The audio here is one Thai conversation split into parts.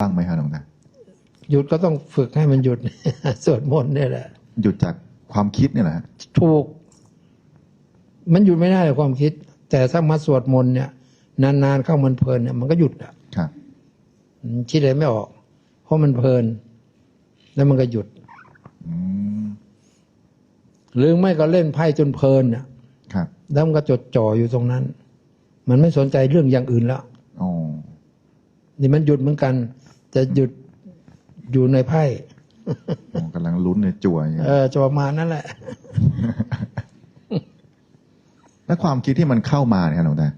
บ้างไหมครับหลวงตาหยุดก็ต้องฝึกให้มันหยุด สวดมนต์เนี่ยแหละ หยุดจากความคิดเนี่ยแหละฮะถูก มันหยุดไม่ได้หรอกความคิด แต่ถ้ามาสวดมนต์เนี่ย นานๆเข้ามันเพลินเนี่ย มันก็หยุดอะครับมันคิดอะไรไม่ออก เพราะมันเพลิน แล้วมันก็หยุดอืมหรือไม่ก็เล่นไพ่จนเพลินอะครับแล้วมันก็จดจ่ออยู่ตรงนั้น มันไม่สนใจเรื่องอย่างอื่นแล้วอ๋อนี่มันหยุดเหมือนกัน จะหยุดอยู่ในไพ่อ๋อกำลังลุ้นเนี่ยจั่วอย่างเงี้ยเออจะประมาณนั่นแหละ แล้วความคิดที่มันเข้ามาเนี่ยครับหลวงตา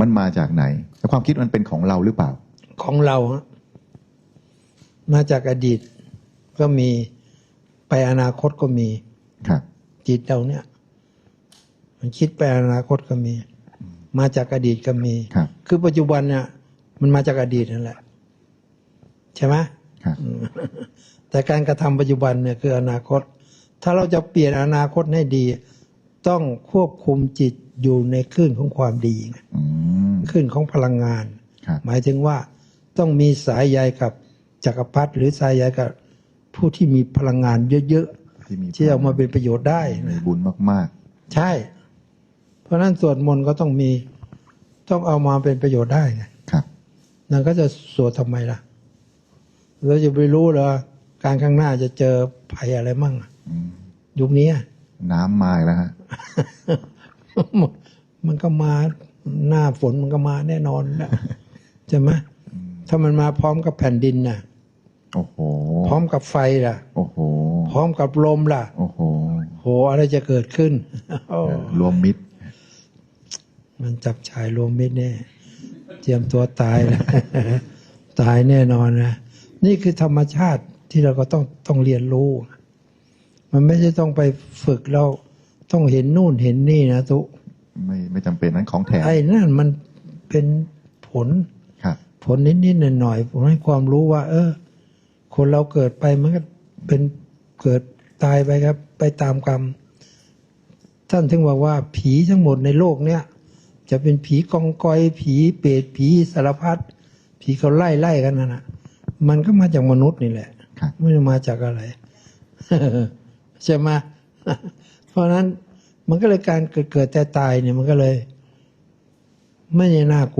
มันมาจากไหน แล้วความคิดมันเป็นของเราหรือเปล่า ของเราฮะมาจากอดีตก็มีไปอนาคตก็มีครับจิตเราเนี่ย มันคิดไปอนาคตก็มี มาจากอดีตก็มีครับคือปัจจุบันเนี่ย มันมาจากอดีตนั่นแหละ ใช่ไหมครับแต่การกระทำปัจจุบันเนี่ยคืออนาคต ถ้าเราจะเปลี่ยนอนาคตให้ดี ต้องควบคุมจิตอยู่ในคลื่นของความดีไงอืมคลื่นของพลังงานครับหมายถึงว่าต้องมีสายใยกับจักรพรรดิหรือสายใยกับผู้ที่มีพลังงานเยอะที่มีๆที่เอามาเป็นประโยชน์ได้มีนะบุญมากใช่ เพราะฉะนั้นสวดมนต์ก็ต้องมีต้องเอามาเป็นประโยชน์ได้ไงๆครับนั่นก็จะสวดทำไมล่ะ เราจะไปรู้เหรอการข้างหน้าจะเจอภัยอะไรมั่งอะอืมยุคนี้อะน้ำมาอีกแล้วฮะมันก็มาหน้าฝนมันก็มาแน่นอนนะใช่ไหมถ้ามันมาพร้อมกับแผ่นดินน่ะโอ้โหพร้อมกับไฟล่ะ โอ้โหพร้อมกับลมล่ะ โอ้โหโหอะไรจะเกิดขึ้นโอ้รวมมิตร มันจับชายรวมมิตรแน่เตรียมตัวตายนะตายแน่นอนนะ นี่คือธรรมชาติที่เราก็ต้องต้องเรียนรู้ มันไม่ใช่ต้องไปฝึกเราต้องเห็นนู่นเห็นนี่นะทุกไม่ไม่จำเป็นนั้นของแถมไอ้นั่นมันเป็นผลครับผลนิดๆหน่อยๆผมให้ความรู้ว่า เออ คนเราเกิดไปมันก็เป็นเกิดตายไปครับ ไปตามกรรม ท่านถึงบอกว่า ผีทั้งหมดในโลกเนี้ยจะเป็นผีกองกอยผีเปรตผีสารพัดผีเขาไล่ไล่กันนั่นนะ มันก็มาจากมนุษย์นี่แหละครับไม่ได้มาจากอะไรใช่ไหมเพราะฉะนั้นมันก็เลยการเกิดเกิดแต่ตายเนี่ยมันก็เลย ไม่ได้น่ากลัว